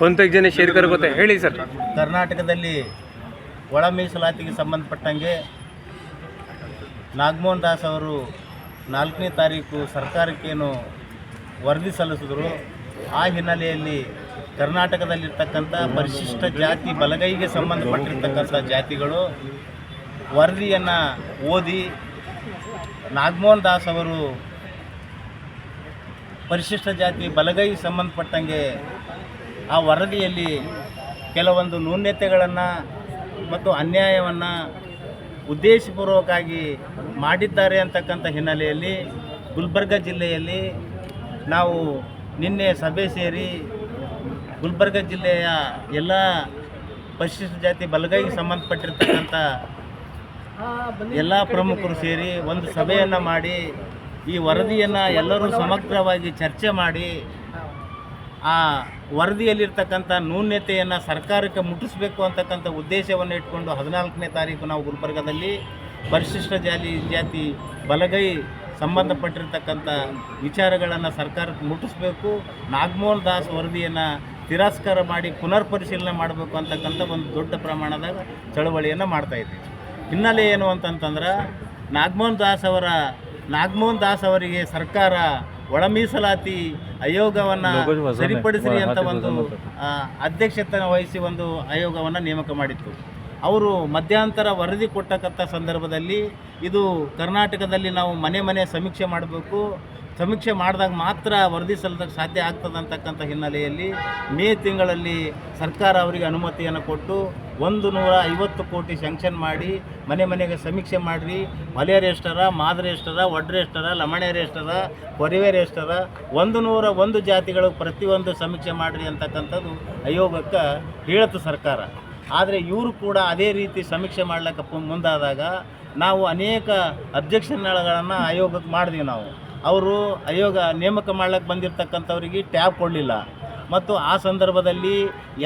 ಕೊಂತಕ್ಕೆ ಜನ ಶೇರ್ಕರ್ ಗೊತ್ತೆ? ಹೇಳಿ ಸರ್. ಕರ್ನಾಟಕದಲ್ಲಿ ಒಳ ಮೀಸಲಾತಿಗೆ ಸಂಬಂಧಪಟ್ಟಂಗೆ ನಾಗಮೋಹನ್ ದಾಸ್ ಅವರು ನಾಲ್ಕನೇ ತಾರೀಕು ಸರ್ಕಾರಕ್ಕೇನು ವರದಿ ಸಲ್ಲಿಸಿದ್ರು. ಆ ಹಿನ್ನೆಲೆಯಲ್ಲಿ ಕರ್ನಾಟಕದಲ್ಲಿರ್ತಕ್ಕಂಥ ಪರಿಶಿಷ್ಟ ಜಾತಿ ಬಲಗೈಗೆ ಸಂಬಂಧಪಟ್ಟಿರ್ತಕ್ಕಂಥ ಜಾತಿಗಳು ವರದಿಯನ್ನು ಓದಿ ನಾಗಮೋಹನ್ ದಾಸ್ ಅವರು ಪರಿಶಿಷ್ಟ ಜಾತಿ ಬಲಗೈಗೆ ಸಂಬಂಧಪಟ್ಟಂಗೆ ಆ ವರದಿಯಲ್ಲಿ ಕೆಲವೊಂದು ನ್ಯೂನ್ಯತೆಗಳನ್ನು ಮತ್ತು ಅನ್ಯಾಯವನ್ನು ಉದ್ದೇಶಪೂರ್ವಕವಾಗಿ ಮಾಡಿದ್ದಾರೆ ಅಂತಕ್ಕಂಥ ಹಿನ್ನೆಲೆಯಲ್ಲಿ ಗುಲ್ಬರ್ಗ ಜಿಲ್ಲೆಯಲ್ಲಿ ನಾವು ನಿನ್ನೆ ಸಭೆ ಸೇರಿ ಗುಲ್ಬರ್ಗ ಜಿಲ್ಲೆಯ ಎಲ್ಲ ಪರಿಶಿಷ್ಟ ಜಾತಿ ಬಲಗೈಗೆ ಸಂಬಂಧಪಟ್ಟಿರ್ತಕ್ಕಂಥ ಎಲ್ಲ ಪ್ರಮುಖರು ಸೇರಿ ಒಂದು ಸಭೆಯನ್ನು ಮಾಡಿ ಈ ವರದಿಯನ್ನು ಎಲ್ಲರೂ ಸಮಗ್ರವಾಗಿ ಚರ್ಚೆ ಮಾಡಿ ಆ ವರದಿಯಲ್ಲಿರ್ತಕ್ಕಂಥ ನ್ಯೂನ್ಯತೆಯನ್ನು ಸರ್ಕಾರಕ್ಕೆ ಮುಟ್ಟಿಸಬೇಕು ಅಂತಕ್ಕಂಥ ಉದ್ದೇಶವನ್ನು ಇಟ್ಕೊಂಡು ಹದಿನಾಲ್ಕನೇ ತಾರೀಕು ನಾವು ಗುಲ್ಬರ್ಗದಲ್ಲಿ ಪರಿಶಿಷ್ಟ ಜಾತಿ ಜಾತಿ ಬಲಗೈ ಸಂಬಂಧಪಟ್ಟಿರ್ತಕ್ಕಂಥ ವಿಚಾರಗಳನ್ನು ಸರ್ಕಾರಕ್ಕೆ ಮುಟ್ಟಿಸಬೇಕು. ನಾಗಮೋಹನ್ ದಾಸ್ ವರದಿಯನ್ನು ತಿರಸ್ಕಾರ ಮಾಡಿ ಪುನರ್ ಪರಿಶೀಲನೆ ಮಾಡಬೇಕು ಅಂತಕ್ಕಂಥ ಒಂದು ದೊಡ್ಡ ಪ್ರಮಾಣದಾಗ ಚಳವಳಿಯನ್ನು ಮಾಡ್ತಾಯಿದ್ದೀವಿ ಹಿನ್ನೆಲೆ ಏನು ಅಂತಂತಂದ್ರೆ ನಾಗಮೋಹನ್ ದಾಸ್ ಅವರ ನಾಗಮೋಹನ್ ದಾಸ್ ಅವರಿಗೆ ಸರ್ಕಾರ ಒಳ ಮೀಸಲಾತಿ ಆಯೋಗವನ್ನು ಸರಿಪಡಿಸಲಿ ಅಂತ ಒಂದು ಅಧ್ಯಕ್ಷತನ ಅಧ್ಯಕ್ಷತೆ ವಹಿಸಿ ಒಂದು ಆಯೋಗವನ್ನು ನೇಮಕ ಮಾಡಿತ್ತು. ಅವರು ಮಧ್ಯಂತರ ವರದಿ ಕೊಟ್ಟಕ್ಕಂಥ ಸಂದರ್ಭದಲ್ಲಿ ಇದು ಕರ್ನಾಟಕದಲ್ಲಿ ನಾವು ಮನೆ ಮನೆ ಸಮೀಕ್ಷೆ ಮಾಡಬೇಕು. ಸಮೀಕ್ಷೆ ಮಾಡಿದಾಗ ಮಾತ್ರ ವರದಿ ಸಲ್ಲದಕ್ಕೆ ಸಾಧ್ಯ ಆಗ್ತದೆ ಅಂತಕ್ಕಂಥ ಹಿನ್ನೆಲೆಯಲ್ಲಿ ಮೇ ತಿಂಗಳಲ್ಲಿ ಸರ್ಕಾರ ಅವರಿಗೆ ಅನುಮತಿಯನ್ನು ಕೊಟ್ಟು ಒಂದು ನೂರ ಐವತ್ತು ಕೋಟಿ ಸ್ಯಾಂಕ್ಷನ್ ಮಾಡಿ, ಮನೆ ಮನೆಗೆ ಸಮೀಕ್ಷೆ ಮಾಡಿರಿ. ಮಲೆಯರ್ ಎಷ್ಟರ, ಮಾದರಿ ಎಷ್ಟರ, ಒಡ್ರೆ ಎಷ್ಟರ ಲಮಣೆಯರ್ ಎಷ್ಟರ, ಕೊರಿವೇರ್ ಎಷ್ಟರ, ಒಂದು ನೂರ ಒಂದು ಜಾತಿಗಳು ಪ್ರತಿಯೊಂದು ಸಮೀಕ್ಷೆ ಮಾಡಿರಿ ಅಂತಕ್ಕಂಥದ್ದು ಆಯೋಗಕ್ಕೆ ಹೇಳುತ್ತೆ ಸರ್ಕಾರ. ಆದರೆ ಇವರು ಕೂಡ ಅದೇ ರೀತಿ ಸಮೀಕ್ಷೆ ಮಾಡ್ಲಿಕ್ಕೆ ಮುಂದಾದಾಗ ನಾವು ಅನೇಕ ಅಬ್ಜೆಕ್ಷನ್ಗಳನ್ನು ಆಯೋಗಕ್ಕೆ ಮಾಡಿದ್ವಿ ನಾವು. ಅವರು ಆಯೋಗ ನೇಮಕ ಮಾಡ್ಲಿಕ್ಕೆ ಬಂದಿರತಕ್ಕಂಥವ್ರಿಗೆ ಟ್ಯಾಬ್ ಕೊಡಲಿಲ್ಲ. ಮತ್ತು ಆ ಸಂದರ್ಭದಲ್ಲಿ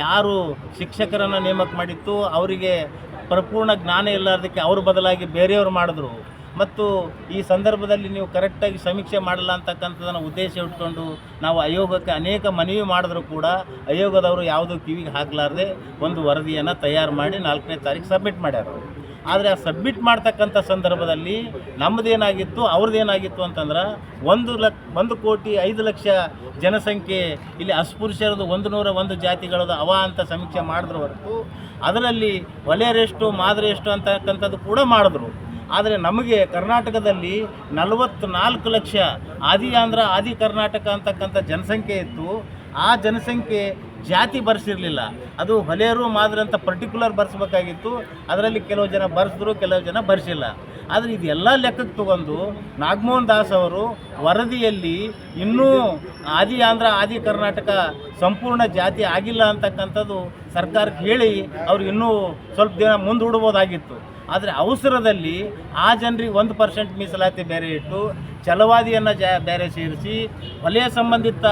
ಯಾರು ಶಿಕ್ಷಕರನ್ನು ನೇಮಕ ಮಾಡಿತ್ತು, ಅವರಿಗೆ ಪರಿಪೂರ್ಣ ಜ್ಞಾನ ಇಲ್ಲಾರ್ದಕ್ಕೆ ಅವರು ಬದಲಾಗಿ ಬೇರೆಯವರು ಮಾಡಿದ್ರು. ಮತ್ತು ಈ ಸಂದರ್ಭದಲ್ಲಿ ನೀವು ಕರೆಕ್ಟಾಗಿ ಸಮೀಕ್ಷೆ ಮಾಡಲ್ಲ ಅಂತಕ್ಕಂಥದ್ದನ್ನು ಉದ್ದೇಶ ಇಟ್ಕೊಂಡು ನಾವು ಆಯೋಗಕ್ಕೆ ಅನೇಕ ಮನವಿ ಮಾಡಿದ್ರು ಕೂಡ ಆಯೋಗದವರು ಯಾವುದೂ ಕಿವಿಗೆ ಹಾಕಲಾರ್ದೆ ಒಂದು ವರದಿಯನ್ನು ತಯಾರು ಮಾಡಿ ನಾಲ್ಕನೇ ತಾರೀಕು ಸಬ್ಮಿಟ್ ಮಾಡ್ಯಾರ. ಆದರೆ ಆ ಸಬ್ಮಿಟ್ ಮಾಡ್ತಕ್ಕಂಥ ಸಂದರ್ಭದಲ್ಲಿ ನಮ್ಮದೇನಾಗಿತ್ತು ಅವ್ರದ್ದೇನಾಗಿತ್ತು ಅಂತಂದ್ರೆ ಒಂದು ಲಕ್, ಒಂದು ಕೋಟಿ ಐದು ಲಕ್ಷ ಜನಸಂಖ್ಯೆ, ಇಲ್ಲಿ ಅಸ್ಪೃಶ್ಯರದು ಒಂದು ನೂರ ಒಂದು ಜಾತಿಗಳದು ಅವ ಅಂತ ಸಮೀಕ್ಷೆ ಮಾಡಿದ್ರು ಹೊರತು, ಅದರಲ್ಲಿ ವಲಯರೆಷ್ಟು ಮಾದರಿ ಎಷ್ಟು ಅಂತಕ್ಕಂಥದ್ದು ಕೂಡ ಮಾಡಿದ್ರು. ಆದರೆ ನಮಗೆ ಕರ್ನಾಟಕದಲ್ಲಿ ನಲವತ್ತ್ನಾಲ್ಕು ಲಕ್ಷ ಆದಿ ಆಂಧ್ರ ಆದಿ ಕರ್ನಾಟಕ ಅಂತಕ್ಕಂಥ ಜನಸಂಖ್ಯೆ ಇತ್ತು. ಆ ಜನಸಂಖ್ಯೆ ಜಾತಿ ಬರ್ಸಿರಲಿಲ್ಲ. ಅದು ಹೊಲೆಯರು ಮಾದರಿ ಅಂತ ಪರ್ಟಿಕ್ಯುಲರ್ ಬರ್ಸ್ಬೇಕಾಗಿತ್ತು. ಅದರಲ್ಲಿ ಕೆಲವು ಜನ ಬರ್ಸಿದ್ರು, ಕೆಲವು ಜನ ಬರ್ಸಿಲ್ಲ. ಆದರೆ ಇದೆಲ್ಲ ಲೆಕ್ಕಕ್ಕೆ ತಗೊಂಡು ನಾಗಮೋಹನ್ ದಾಸ್ ಅವರು ವರದಿಯಲ್ಲಿ ಇನ್ನೂ ಆದಿ ಆಂಧ್ರ, ಆದಿ ಕರ್ನಾಟಕ ಸಂಪೂರ್ಣ ಜಾತಿ ಆಗಿಲ್ಲ ಅಂತಕ್ಕಂಥದ್ದು ಸರ್ಕಾರಕ್ಕೆ ಹೇಳಿ ಅವ್ರು ಇನ್ನೂ ಸ್ವಲ್ಪ ದಿನ ಮುಂದೂಡ್ಬೋದಾಗಿತ್ತು. ಆದರೆ ಅವಸರದಲ್ಲಿ ಆ ಜನರಿಗೆ ಒಂದು ಪರ್ಸೆಂಟ್ ಮೀಸಲಾತಿ ಬೇರೆ ಇಟ್ಟು ಛಲವಾದಿಯನ್ನು ಜಾ ಬೇರೆ ಸೇರಿಸಿ ವಲಯ ಸಂಬಂಧಿತ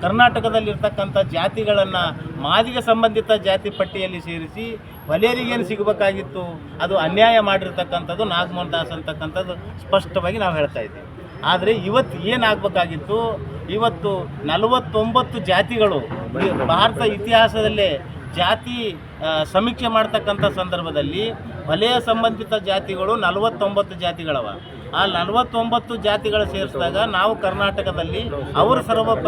ಕರ್ನಾಟಕದಲ್ಲಿರ್ತಕ್ಕಂಥ ಜಾತಿಗಳನ್ನು ಮಾದಿಗೆ ಸಂಬಂಧಿತ ಜಾತಿ ಪಟ್ಟಿಯಲ್ಲಿ ಸೇರಿಸಿ ವಲಯರಿಗೇನು ಸಿಗಬೇಕಾಗಿತ್ತು ಅದು ಅನ್ಯಾಯ ಮಾಡಿರ್ತಕ್ಕಂಥದ್ದು ನಾಗಮೋಹನ್ ದಾಸ್ ಅಂತಕ್ಕಂಥದ್ದು ಸ್ಪಷ್ಟವಾಗಿ ನಾವು ಹೇಳ್ತಾ ಇದ್ದೀವಿ. ಆದರೆ ಇವತ್ತು ಏನಾಗಬೇಕಾಗಿತ್ತು ಇವತ್ತು ನಲವತ್ತೊಂಬತ್ತು ಜಾತಿಗಳು ಭಾರತ ಇತಿಹಾಸದಲ್ಲೇ ಜಾತಿ ಸಮೀಕ್ಷೆ ಮಾಡ್ತಕ್ಕಂಥ ಸಂದರ್ಭದಲ್ಲಿ ವಲಯ ಸಂಬಂಧಿತ ಜಾತಿಗಳು ನಲವತ್ತೊಂಬತ್ತು ಜಾತಿಗಳವ. ಆ ನಲವತ್ತೊಂಬತ್ತು ಜಾತಿಗಳು ಸೇರಿಸಿದಾಗ ನಾವು ಕರ್ನಾಟಕದಲ್ಲಿ ಅವರ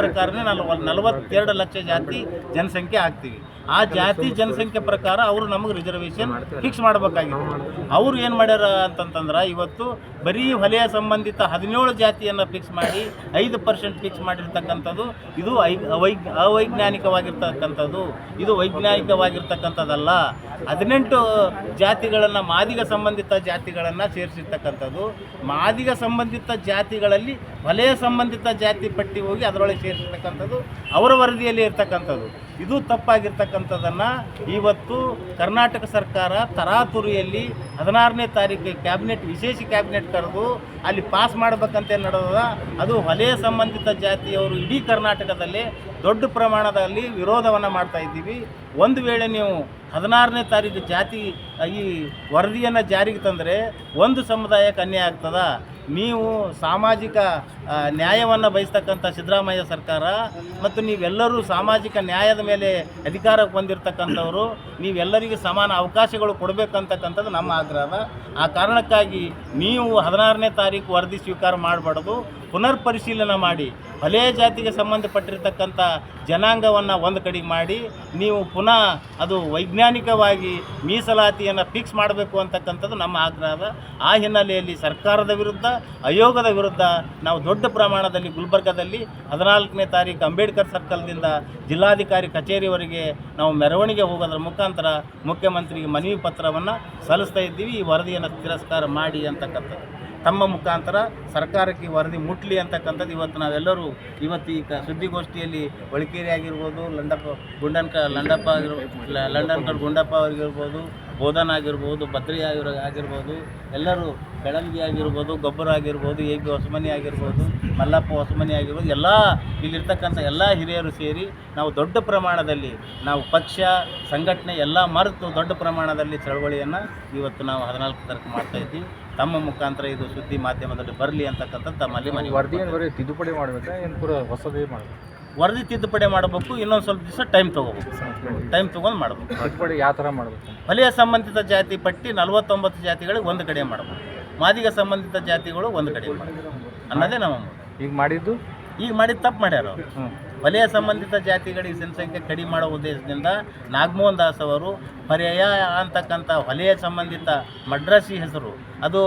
ಪ್ರಕಾರನೇ ನಲ್ವ ನಲವತ್ತೆರಡು ಲಕ್ಷ ಜಾತಿ ಜನಸಂಖ್ಯೆ ಆಗ್ತೀವಿ. ಆ ಜಾತಿ ಜನಸಂಖ್ಯೆ ಪ್ರಕಾರ ಅವರು ನಮಗೆ ರಿಸರ್ವೇಷನ್ ಫಿಕ್ಸ್ ಮಾಡಬೇಕಾಗಿತ್ತು. ಅವರು ಏನು ಮಾಡ್ಯಾರ ಅಂತಂತಂದ್ರೆ ಇವತ್ತು ಬರೀ ವಲಯ ಸಂಬಂಧಿತ ಹದಿನೇಳು ಜಾತಿಯನ್ನು ಫಿಕ್ಸ್ ಮಾಡಿ ಐದು ಪರ್ಸೆಂಟ್ ಫಿಕ್ಸ್ ಮಾಡಿರ್ತಕ್ಕಂಥದ್ದು, ಇದು ಐ ಅವೈಜ್ಞಾನಿಕವಾಗಿರ್ತಕ್ಕಂಥದ್ದು, ಇದು ವೈಜ್ಞಾನಿಕವಾಗಿರ್ತಕ್ಕಂಥದ್ದಲ್ಲ. ಹದಿನೆಂಟು ಜಾತಿಗಳನ್ನು ಮಾದಿಗ ಸಂಬಂಧಿತ ಜಾತಿಗಳನ್ನು ಸೇರಿಸಿರ್ತಕ್ಕಂಥದ್ದು ಮಾದಿಗ ಸಂಬಂಧಿತ ಜಾತಿಗಳಲ್ಲಿ ವಲಯ ಸಂಬಂಧಿತ ಜಾತಿ ಪಟ್ಟಿ ಹೋಗಿ ಅದರೊಳಗೆ ಸೇರಿಸಿರ್ತಕ್ಕಂಥದ್ದು ಅವರ ವರದಿಯಲ್ಲಿ ಇರ್ತಕ್ಕಂಥದ್ದು. ಇದು ತಪ್ಪಾಗಿರ್ತಕ್ಕಂಥದ್ದನ್ನು ಇವತ್ತು ಕರ್ನಾಟಕ ಸರ್ಕಾರ ತರಾತುರಿಯಲ್ಲಿ ಹದಿನಾರನೇ ತಾರೀಕು ಕ್ಯಾಬಿನೆಟ್, ವಿಶೇಷ ಕ್ಯಾಬಿನೆಟ್ ಕರೆದು ಅಲ್ಲಿ ಪಾಸ್ ಮಾಡಬೇಕಂತ ನಡೆದ ಅದು ವಲಯ ಸಂಬಂಧಿತ ಜಾತಿಯವರು ಇಡೀ ಕರ್ನಾಟಕದಲ್ಲಿ ದೊಡ್ಡ ಪ್ರಮಾಣದಲ್ಲಿ ವಿರೋಧವನ್ನು ಮಾಡ್ತಾ ಇದ್ದೀವಿ. ಒಂದು ವೇಳೆ ನೀವು ಹದಿನಾರನೇ ತಾರೀಕು ಜಾತಿ, ಈ ವರದಿಯನ್ನು ಜಾರಿಗೆ ತಂದರೆ ಒಂದು ಸಮುದಾಯಕ್ಕೆ ಅನ್ಯಾಯ ಆಗ್ತದ? ನೀವು ಸಾಮಾಜಿಕ ನ್ಯಾಯವನ್ನು ಬಯಸ್ತಕ್ಕಂಥ ಸಿದ್ದರಾಮಯ್ಯ ಸರ್ಕಾರ ಮತ್ತು ನೀವೆಲ್ಲರೂ ಸಾಮಾಜಿಕ ನ್ಯಾಯದ ಮೇಲೆ ಅಧಿಕಾರಕ್ಕೆ ಬಂದಿರತಕ್ಕಂಥವರು, ನೀವೆಲ್ಲರಿಗೂ ಸಮಾನ ಅವಕಾಶಗಳು ಕೊಡಬೇಕಂತಕ್ಕಂಥದ್ದು ನಮ್ಮ ಆಗ್ರಹ. ಆ ಕಾರಣಕ್ಕಾಗಿ ನೀವು ಹದಿನಾರನೇ ತಾರೀಕು ವರದಿ ಸ್ವೀಕಾರ ಮಾಡಬಾರ್ದು. ಪುನರ್ ಪರಿಶೀಲನೆ ಮಾಡಿ. ಹಳೆಯ ಜಾತಿಗೆ ಸಂಬಂಧಪಟ್ಟಿರ್ತಕ್ಕಂಥ ಜನಾಂಗವನ್ನು ಒಂದು ಕಡೆಗೆ ಮಾಡಿ ನೀವು ಪುನಃ ಅದು ವೈಜ್ಞಾನಿಕವಾಗಿ ಮೀಸಲಾತಿಯನ್ನು ಫಿಕ್ಸ್ ಮಾಡಬೇಕು ಅಂತಕ್ಕಂಥದ್ದು ನಮ್ಮ ಆಗ್ರಹ ಆ ಹಿನ್ನೆಲೆಯಲ್ಲಿ ಸರ್ಕಾರದ ವಿರುದ್ಧ ಆಯೋಗದ ವಿರುದ್ಧ ನಾವು ದೊಡ್ಡ ಪ್ರಮಾಣದಲ್ಲಿ ಗುಲ್ಬರ್ಗದಲ್ಲಿ ಹದಿನಾಲ್ಕನೇ ತಾರೀಕು ಅಂಬೇಡ್ಕರ್ ಸರ್ಕಲ್ದಿಂದ ಜಿಲ್ಲಾಧಿಕಾರಿ ಕಚೇರಿವರೆಗೆ ನಾವು ಮೆರವಣಿಗೆ ಹೋಗೋದ್ರ ಮುಖಾಂತರ ಮುಖ್ಯಮಂತ್ರಿಗೆ ಮನವಿ ಪತ್ರವನ್ನು ಸಲ್ಲಿಸ್ತಾ ಇದ್ದೀವಿ. ಈ ವರದಿಯನ್ನು ತಿರಸ್ಕಾರ ಮಾಡಿ ಅಂತಕ್ಕಂಥದ್ದು. ತಮ್ಮ ಮುಖಾಂತರ ಸರ್ಕಾರಕ್ಕೆ ವರದಿ ಮುಟ್ಲಿ ಅಂತಕ್ಕಂಥದ್ದು ಇವತ್ತು ನಾವೆಲ್ಲರೂ ಇವತ್ತು ಈ ಸುದ್ದಿಗೋಷ್ಠಿಯಲ್ಲಿ ಒಳಕೇರಿ ಆಗಿರ್ಬೋದು ಲಂಡಪ್ಪ ಗುಂಡನ್ಕ ಲಂಡಪ್ಪ ಆಗಿರ್ಬೋದು ಲಂಡನ್ಕರ್ ಗುಂಡಪ್ಪ ಆಗಿರ್ಬೋದು ಬೋಧನ್ ಆಗಿರ್ಬೋದು ಭದ್ರಿ ಆಗಿರೋ ಆಗಿರ್ಬೋದು ಎಲ್ಲರೂ ಬೆಳಂಗಿ ಆಗಿರ್ಬೋದು ಗೊಬ್ಬರ ಆಗಿರ್ಬೋದು ಎ. ಬಿ ಹೊಸಮನಿ ಆಗಿರ್ಬೋದು ಮಲ್ಲಪ್ಪ ಹೊಸಮನಿ ಆಗಿರ್ಬೋದು ಎಲ್ಲ ಇಲ್ಲಿರ್ತಕ್ಕಂಥ ಎಲ್ಲ ಹಿರಿಯರು ಸೇರಿ ನಾವು ದೊಡ್ಡ ಪ್ರಮಾಣದಲ್ಲಿ ನಾವು ಪಕ್ಷ ಸಂಘಟನೆ ಎಲ್ಲ ಮರೆತು ದೊಡ್ಡ ಪ್ರಮಾಣದಲ್ಲಿ ಚಳವಳಿಯನ್ನು ಇವತ್ತು ನಾವು ಹದಿನಾಲ್ಕು ತಾರೀಕು ಮಾಡ್ತಾ ಇದ್ದೀವಿ. ತಮ್ಮ ಮುಖಾಂತರ ಇದು ಸುದ್ದಿ ಮಾಧ್ಯಮದಲ್ಲಿ ಬರಲಿ ಅಂತಕ್ಕಂಥದ್ದು ತಮ್ಮಲ್ಲಿ ಮನೆ ವರದಿ ತಿದ್ದುಪಡಿ ಮಾಡಬೇಕಾ? ಏನು ಪೂರ ಹೊಸದೇ ಮಾಡಬೇಕು? ವರದಿ ತಿದ್ದುಪಡಿ ಮಾಡಬೇಕು ಇನ್ನೊಂದು ಸ್ವಲ್ಪ ದಿವಸ ಟೈಮ್ ತೊಗೋಬೇಕು. ಟೈಮ್ ತೊಗೊಂಡು ಮಾಡಬೇಕು. ಯಾವ ಥರ ಮಾಡಬೇಕು? ಹಲಿಯ ಸಂಬಂಧಿತ ಜಾತಿ ಪಟ್ಟಿ ನಲವತ್ತೊಂಬತ್ತು ಜಾತಿಗಳಿಗೆ ಒಂದು ಕಡೆ ಮಾಡಬೇಕು. ಮಾದಿಗ ಸಂಬಂಧಿತ ಜಾತಿಗಳು ಒಂದು ಕಡೆ ಮಾಡಬೇಕು. ಅನ್ನೋದೇ ನಮ್ಮ. ಈಗ ಮಾಡಿದ್ದು? ಈಗ ಮಾಡಿದ ತಪ್ಪು ಮಾಡ್ಯಾರ ಅವರು. ವಲಯ ಸಂಬಂಧಿತ ಜಾತಿಗಳಿಗೆ ಜನಸಂಖ್ಯೆ ಕಡಿಮೆ ಮಾಡೋ ಉದ್ದೇಶದಿಂದ ನಾಗಮೋಹನ್ ದಾಸ್ ಅವರು ಪರ್ಯಾಯ ಅಂತಕ್ಕಂಥ ವಲಯ ಸಂಬಂಧಿತ ಮಡ್ರಾಸಿ ಹೆಸರು. ಅದು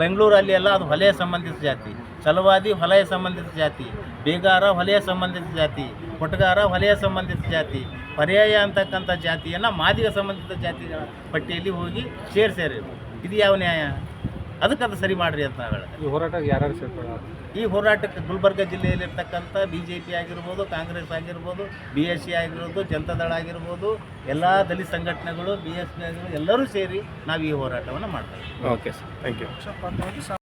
ಬೆಂಗಳೂರಲ್ಲಿ ಎಲ್ಲ ಅದು ವಲಯ ಸಂಬಂಧಿತ ಜಾತಿ. ಚಲವಾದಿ ವಲಯ ಸಂಬಂಧಿತ ಜಾತಿ, ಬೇಗಾರ ವಲಯ ಸಂಬಂಧಿತ ಜಾತಿ ಕೊಟ್ಟಗಾರ ವಲಯ ಸಂಬಂಧಿತ ಜಾತಿ, ಪರ್ಯಾಯ ಅಂತಕ್ಕಂಥ ಜಾತಿಯನ್ನು ಮಾದಿಗ ಸಂಬಂಧಿತ ಜಾತಿಗಳ ಪಟ್ಟಿಯಲ್ಲಿ ಹೋಗಿ ಸೇರಿಸ್ಯಾರ. ಇದು ಯಾವ ನ್ಯಾಯ? ಅದಕ್ಕೆ ಅದು ಸರಿ ಮಾಡಿರಿ ಅಂತ ನಾವು ಹೇಳಿದೆ. ಈ ಹೋರಾಟ ಯಾರು ಸೇರ್ಕೊಳ್ಳೋದು ಈ ಹೋರಾಟಕ್ಕೆ ಗುಲ್ಬರ್ಗ ಜಿಲ್ಲೆಯಲ್ಲಿರ್ತಕ್ಕಂಥ ಬಿ ಜೆ ಪಿ ಆಗಿರ್ಬೋದು ಕಾಂಗ್ರೆಸ್ ಆಗಿರ್ಬೋದು ಬಿ ಎಸ್ ಸಿ ಆಗಿರ್ಬೋದು ಜನತಾದಳ ಆಗಿರ್ಬೋದು ಎಲ್ಲ ದಲಿತ ಸಂಘಟನೆಗಳು ಬಿ ಎಸ್ ಪಿ ಆಗಿರ್ಬೋದು ಎಲ್ಲರೂ ಸೇರಿ ನಾವು ಈ ಹೋರಾಟವನ್ನು ಮಾಡ್ತೇವೆ ಓಕೆ ಸರ್ ಥ್ಯಾಂಕ್ ಯು